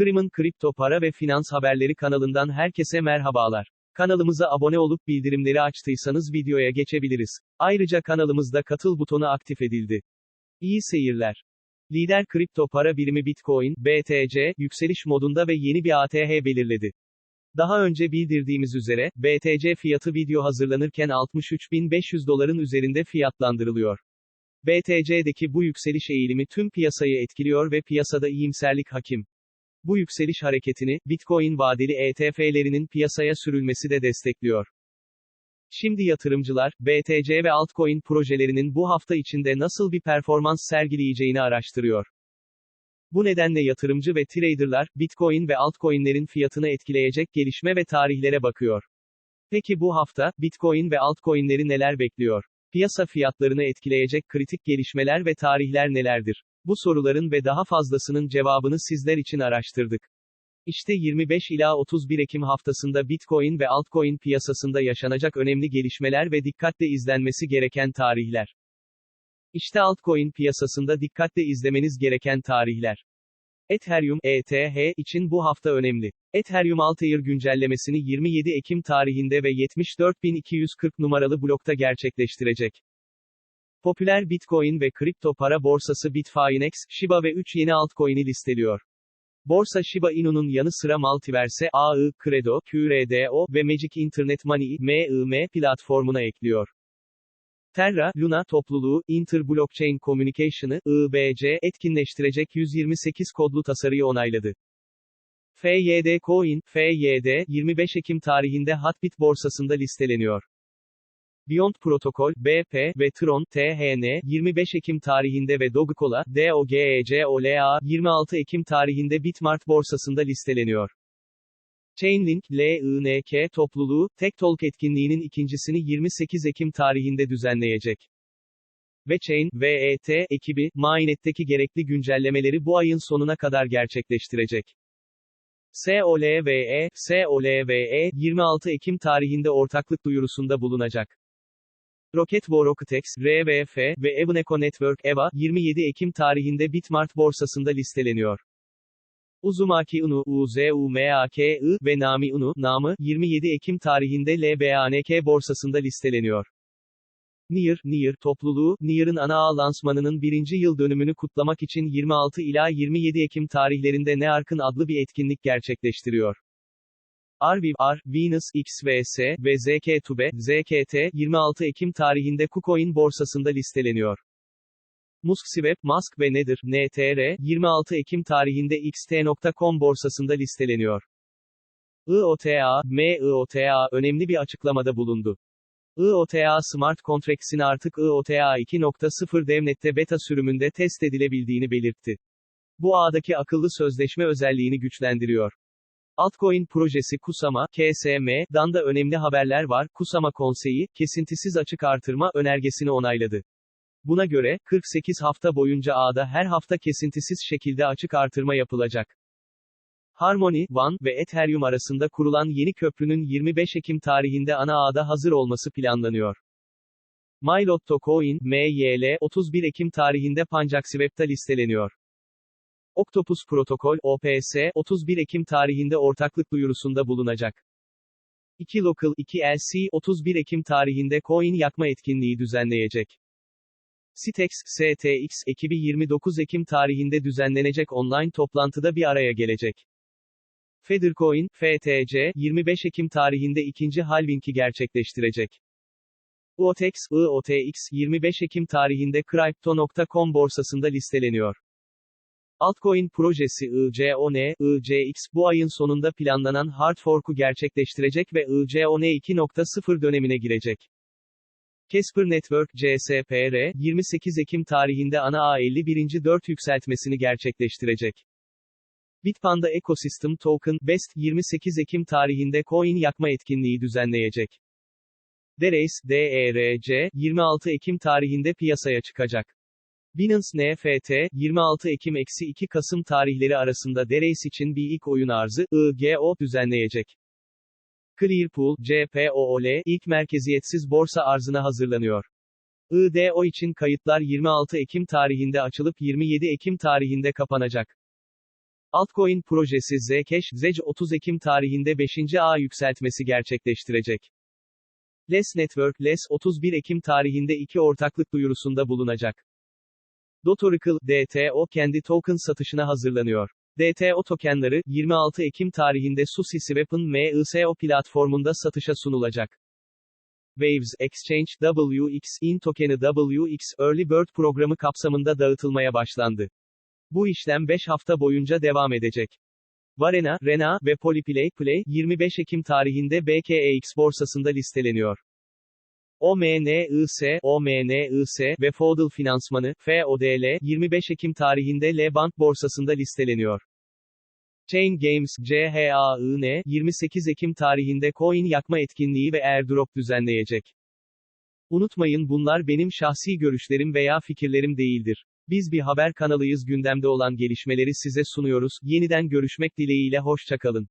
Kırım'ın kripto para ve finans haberleri kanalından herkese merhabalar. Kanalımıza abone olup bildirimleri açtıysanız videoya geçebiliriz. Ayrıca kanalımızda katıl butonu aktif edildi. İyi seyirler. Lider kripto para birimi Bitcoin, BTC, yükseliş modunda ve yeni bir ATH belirledi. Daha önce bildirdiğimiz üzere, BTC fiyatı video hazırlanırken 63.500 doların üzerinde fiyatlandırılıyor. BTC'deki bu yükseliş eğilimi tüm piyasayı etkiliyor ve piyasada iyimserlik hakim. Bu yükseliş hareketini, Bitcoin vadeli ETF'lerinin piyasaya sürülmesi de destekliyor. Şimdi yatırımcılar, BTC ve altcoin projelerinin bu hafta içinde nasıl bir performans sergileyeceğini araştırıyor. Bu nedenle yatırımcı ve traderlar, Bitcoin ve altcoin'lerin fiyatını etkileyecek gelişme ve tarihlere bakıyor. Peki bu hafta, Bitcoin ve altcoin'leri neler bekliyor? Piyasa fiyatlarını etkileyecek kritik gelişmeler ve tarihler nelerdir? Bu soruların ve daha fazlasının cevabını sizler için araştırdık. İşte 25 ila 31 Ekim haftasında Bitcoin ve altcoin piyasasında yaşanacak önemli gelişmeler ve dikkatle izlenmesi gereken tarihler. İşte altcoin piyasasında dikkatle izlemeniz gereken tarihler. Ethereum, ETH için bu hafta önemli. Ethereum Altair güncellemesini 27 Ekim tarihinde ve 74.240 numaralı blokta gerçekleştirecek. Popüler Bitcoin ve kripto para borsası Bitfinex, Shiba ve 3 yeni altcoin'i listeliyor. Borsa Shiba Inu'nun yanı sıra Multiverse, AI, Credo, QRDO ve Magic Internet Money, MIM platformuna ekliyor. Terra, Luna topluluğu, Inter-Blockchain Communication'ı, IBC, etkinleştirecek 128 kodlu tasarıyı onayladı. FYD Coin, FYD, 25 Ekim tarihinde Hatbit borsasında listeleniyor. Beyond Protocol, BP ve Tron, THN, 25 Ekim tarihinde ve Dogecoin'a, DOGECOLA, 26 Ekim tarihinde Bitmart borsasında listeleniyor. Chainlink, LINK topluluğu, TechTalk etkinliğinin ikincisini 28 Ekim tarihinde düzenleyecek. Ve Chain, VET, ekibi, Mainnet'teki gerekli güncellemeleri bu ayın sonuna kadar gerçekleştirecek. SOLVE, SOLVE, 26 Ekim tarihinde ortaklık duyurusunda bulunacak. Rocket Voroktex, RVF ve Evaneco Network EVA, 27 Ekim tarihinde Bitmart borsasında listeleniyor. Uzumaki Unu, UZUMAKI ve Nami Unu, namı, 27 Ekim tarihinde LBANK borsasında listeleniyor. Near, Near topluluğu, Near'ın ana ağ lansmanının birinci yıl dönümünü kutlamak için 26 ila 27 Ekim tarihlerinde Neark'ın adlı bir etkinlik gerçekleştiriyor. Arviv, R, Venus, XVS ve ZK-Tube, ZKT, 26 Ekim tarihinde KuCoin borsasında listeleniyor. Muskswap, Mask ve Nedir, NTR, 26 Ekim tarihinde XT.com borsasında listeleniyor. IOTA, MIOTA önemli bir açıklamada bulundu. IOTA Smart Contracts'in artık IOTA 2.0 DevNet'te beta sürümünde test edilebildiğini belirtti. Bu ağdaki akıllı sözleşme özelliğini güçlendiriyor. Altcoin projesi Kusama, KSM, da önemli haberler var. Kusama konseyi, kesintisiz açık artırma önergesini onayladı. Buna göre, 48 hafta boyunca ağda her hafta kesintisiz şekilde açık artırma yapılacak. Harmony, One ve Ethereum arasında kurulan yeni köprünün 25 Ekim tarihinde ana ağda hazır olması planlanıyor. MyLotto Coin, MYL, 31 Ekim tarihinde PancakeSwap'ta listeleniyor. Octopus Protokol, OPS, 31 Ekim tarihinde ortaklık duyurusunda bulunacak. 2 Local, 2 LC, 31 Ekim tarihinde coin yakma etkinliği düzenleyecek. Sitex, STX, ekibi 29 Ekim tarihinde düzenlenecek online toplantıda bir araya gelecek. Federcoin, FTC, 25 Ekim tarihinde ikinci halving'i gerçekleştirecek. IOTEX, IOTX, 25 Ekim tarihinde Crypto.com borsasında listeleniyor. Altcoin projesi ICON, ICX, bu ayın sonunda planlanan hard fork'u gerçekleştirecek ve ICON 2.0 dönemine girecek. Casper Network, CSPR, 28 Ekim tarihinde ana ağ 51. 4 yükseltmesini gerçekleştirecek. Bitpanda Ecosystem Token, BEST, 28 Ekim tarihinde coin yakma etkinliği düzenleyecek. Dereis, DERC, 26 Ekim tarihinde piyasaya çıkacak. Binance NFT, 26 Ekim-2 Kasım tarihleri arasında Dereis için bir ilk oyun arzı, IGO, düzenleyecek. Clearpool, CPOOL, ilk merkeziyetsiz borsa arzına hazırlanıyor. IDO için kayıtlar 26 Ekim tarihinde açılıp 27 Ekim tarihinde kapanacak. Altcoin projesi Zcash, Zec 30 Ekim tarihinde 5. A yükseltmesi gerçekleştirecek. Les Network, Les 31 Ekim tarihinde iki ortaklık duyurusunda bulunacak. Dotorical, DTO kendi token satışına hazırlanıyor. DTO tokenları, 26 Ekim tarihinde SUSI Swap'ın MISO platformunda satışa sunulacak. Waves Exchange, WX, in tokeni WX, Early Bird programı kapsamında dağıtılmaya başlandı. Bu işlem 5 hafta boyunca devam edecek. Varena, Rena ve Polyplay Play, 25 Ekim tarihinde BKEX borsasında listeleniyor. OMNIS, OMNIS ve Fodl Finansmanı, FODL, 25 Ekim tarihinde L-Bank borsasında listeleniyor. Chain Games, CHAIN, 28 Ekim tarihinde coin yakma etkinliği ve airdrop düzenleyecek. Unutmayın bunlar benim şahsi görüşlerim veya fikirlerim değildir. Biz bir haber kanalıyız gündemde olan gelişmeleri size sunuyoruz, yeniden görüşmek dileğiyle hoşçakalın.